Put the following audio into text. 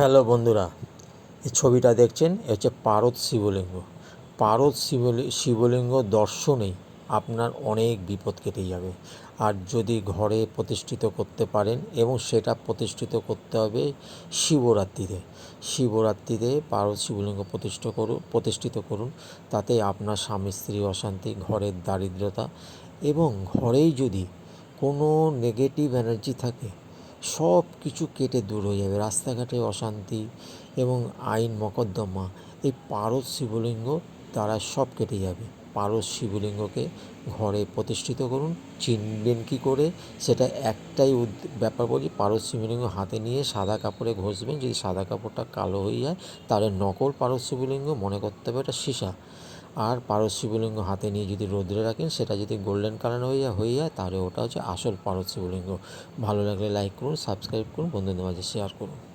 Hello বন্ধুরা, এই ছবিটা দেখছেন, এ হচ্ছে পারদ শিবলিঙ্গ। পারদ শিবলি, শিবলিঙ্গ দর্শনেই আপনার অনেক বিপদ কেটে যাবে। আর যদি ঘরে প্রতিষ্ঠিত করতে পারেন এবং সেটা প্রতিষ্ঠিত করতে হবে শিবরাত্রিতে শিবরাত্রিতে পারদ শিবলিঙ্গ প্রতিষ্ঠা করুন প্রতিষ্ঠিত করুন। তাতে আপনার স্বামী স্ত্রী অশান্তি, ঘরের দারিদ্রতা এবং ঘরেই যদি কোনো নেগেটিভ এনার্জি থাকে সব কিছু কেটে দূর হয়ে যাবে। রাস্তাঘাটে অশান্তি এবং আইন মকদ্দমা, এই পারদ শিবলিঙ্গ দ্বারা সব কেটে যাবে। পারদ শিবলিঙ্গকে ঘরে প্রতিষ্ঠিত করুন। চিনবেন কী করে? সেটা একটাই ব্যাপার বলি, পারদ শিবলিঙ্গ হাতে নিয়ে সাদা কাপড়ে ঘষবেন। যদি সাদা কাপড়টা কালো হয়ে যায়, তাহলে নকল পারদ শিবলিঙ্গ মনে করতে হবে এটা সীসা। আর পারদ শিবলিঙ্গ হাতে নিয়ে যদি রৌদ্রে রাখেন, সেটা যদি গোল্ডেন কালার হয়ে যায় হয়ে যায়, তাহলে ওটা হচ্ছে আসল পারদ শিবলিঙ্গ। ভালো লাগলে লাইক করুন সাবস্ক্রাইব করুন, বন্ধুদের মাঝে শেয়ার করুন।